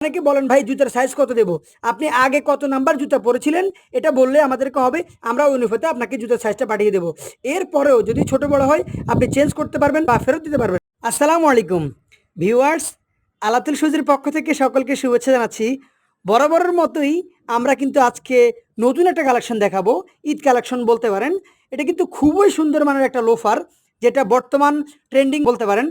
অনেকে বলেন, ভাই, জুতার সাইজ কত দেবো? আপনি আগে কত নাম্বার জুতা পরেছিলেন, এটা বললে আমাদেরকে হবে, আমরা ওই অনুপাতে আপনাকে জুতার সাইজটা পাঠিয়ে দেবো। এরপরেও যদি ছোট বড় হয়, আপনি চেঞ্জ করতে পারবেন বা ফেরত দিতে পারবেন। আসসালামু আলাইকুম। ভিউয়ার্স আলাতুল সুজির পক্ষ থেকে সকলকে শুভেচ্ছা জানাচ্ছি। বরাবরের মতোই আমরা কিন্তু আজকে নতুন একটা কালেকশন দেখাবো, ঈদ কালেকশন বলতে পারেন। এটা কিন্তু খুবই সুন্দর মানের একটা লোফার যেটা বর্তমান ট্রেন্ডিং বলতে পারেন।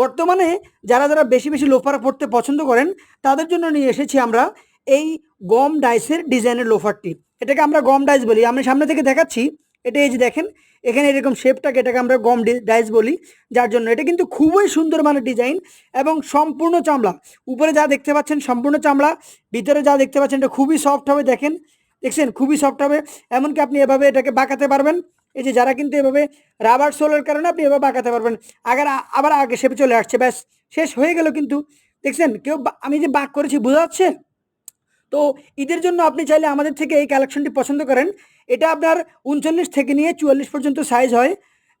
বর্তমানে যারা যারা বেশি বেশি লোফার পড়তে পছন্দ করেন, তাদের জন্য নিয়ে এসেছি আমরা এই গম ডাইসের ডিজাইনের লোফারটি। এটাকে আমরা গম ডাইস বলি। আমি সামনে থেকে দেখাচ্ছি। এটা এই যে দেখেন, এখানে এরকম শেপটাকে এটাকে আমরা গম ডাইস বলি, যার জন্য এটা কিন্তু খুবই সুন্দর মানের ডিজাইন এবং সম্পূর্ণ চামড়া। উপরে যা দেখতে পাচ্ছেন সম্পূর্ণ চামড়া, ভিতরে যা দেখতে পাচ্ছেন এটা খুবই সফট হবে, দেখেন। দেখছেন? খুবই সফট হবে। এমনকি আপনি এভাবে এটাকে বাঁকাতে পারবেন। এই যে যারা কিন্তু এভাবে রাবার সোলের কারণে আপনি এভাবে বাঁকাতে পারবেন। আগার আবার আগে শেপে চলে আসছে, ব্যাস। শেষ হয়ে গেল কিন্তু। দেখছেন? কেউ আমি যে বাঁক করেছি, বোঝা যাচ্ছে? তো ঈদের জন্য আপনি চাইলে আমাদের থেকে এই কালেকশনটি পছন্দ করেন। এটা আপনার উনচল্লিশ থেকে নিয়ে চুয়াল্লিশ পর্যন্ত সাইজ হয়।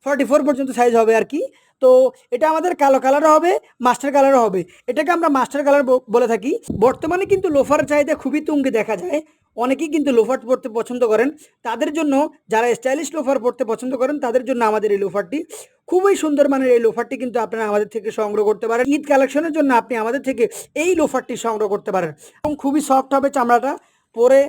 ফর্টি ফোর পর্যন্ত সাইজ হবে আর কি। তো এটা আমাদের কালো কালারও হবে মাস্টার কালারও হবে। এটাকে আমরা মাস্টার কালার বলে থাকি। বর্তমানে কিন্তু লোফার চাহিদা খুবই তুঙ্গে দেখা যায়। অনেকেই কিন্তু লোফার পরতে পছন্দ করেন। তাদের জন্য যারা স্টাইলিশ লোফার পরতে পছন্দ করেন, তাদের জন্য আমাদের এই লোফারটি খুবই সুন্দর মানের এই লোফারটি কিন্তু আপনারা আমাদের থেকে সংগ্রহ করতে পারেন। ঈদ কালেকশনের জন্য আপনি আমাদের থেকে এই লোফারটি সংগ্রহ করতে পারেন। এবং খুবই সফট হবে চামড়াটা, পরে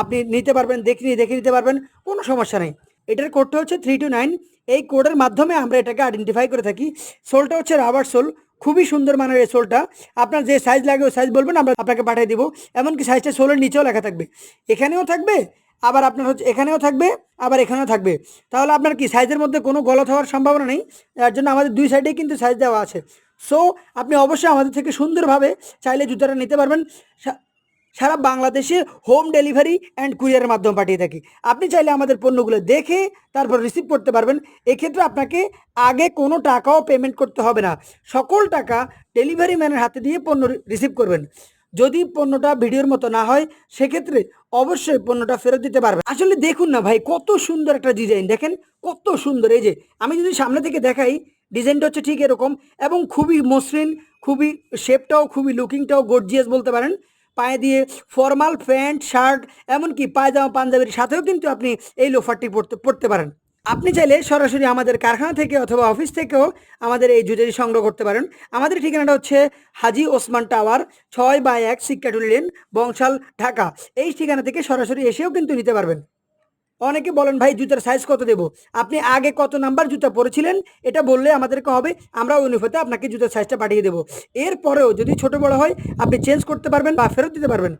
আপনি নিতে পারবেন, দেখে নিয়ে, দেখে নিতে পারবেন, কোনো সমস্যা নেই। এটার কোডটা হচ্ছে থ্রি টু নাইন এই কোডের মাধ্যমে আমরা এটাকে আইডেন্টিফাই করে থাকি। সোলটা হচ্ছে রাবার সোল খুবই সুন্দর মানের এই সোলটা। আপনার যে সাইজ লাগে ওই সাইজ বলবেন, আমরা আপনাকে পাঠিয়ে দিব। এমনকি সাইজটা সোলের নিচেও লেখা থাকবে। এখানেও থাকবে, আবার আপনার হচ্ছে এখানেও থাকবে, আবার এখানেও থাকবে। তাহলে আপনার কি সাইজের মধ্যে কোনো গলত হওয়ার সম্ভাবনা নেই? যার জন্য আমাদের দুই সাইডেই কিন্তু সাইজ দেওয়া আছে। সো আপনি অবশ্যই আমাদের থেকে সুন্দরভাবে চাইলে জুতাটা নিতে পারবেন। সারা বাংলাদেশে হোম ডেলিভারি অ্যান্ড কুরিয়ারের মাধ্যমে পাঠিয়ে থাকি। আপনি চাইলে আমাদের পণ্যগুলো দেখে তারপর রিসিভ করতে পারবেন। এক্ষেত্রে আপনাকে আগে কোনো টাকাও পেমেন্ট করতে হবে না। সকল টাকা ডেলিভারি ম্যানের হাতে দিয়ে পণ্য রিসিভ করবেন। যদি পণ্যটা ভিডিওর মতো না হয়, সেক্ষেত্রে অবশ্যই পণ্যটা ফেরত দিতে পারবেন। আসলে দেখুন না ভাই, কত সুন্দর একটা ডিজাইন দেখেন? কত সুন্দর, এই যে, আমি যদি সামনে থেকে দেখাই ডিজাইনটা হচ্ছে ঠিক এরকম এবং খুবই মসৃণ, খুবই শেপটাও খুবই লুকিংটাও গর্জিয়াস বলতে পারেন। পায়ে দিয়ে ফর্মাল প্যান্ট, শার্ট, এমনকি পায়জামা, পাঞ্জাবির সাথেও কিন্তু আপনি এই লোফারটি পড়তে পড়তে পারেন। আপনি চাইলে সরাসরি আমাদের কারখানা থেকে অথবা অফিস থেকেও আমাদের এই জুতাটি সংগ্রহ করতে পারেন। আমাদের ঠিকানাটা হচ্ছে হাজি ওসমান টাওয়ার, ছয় বাই এক সিক্কাটুলি লেন, বংশাল, ঢাকা। এই ঠিকানা থেকে সরাসরি এসেও কিন্তু নিতে পারবেন। অনেকে বলেন, ভাই, জুতার সাইজ কত দেব? আপনি আগে কত নাম্বার জুতা পরেছিলেন? এটা বললে আমাদেরকে হবে, আমরা অনুপাতে আপনাকে জুতার সাইজটা পাঠিয়ে দেবো। এরপরেও যদি ছোট বড় হয়, আপনি চেঞ্জ করতে পারবেন বা ফেরত দিতে পারবেন।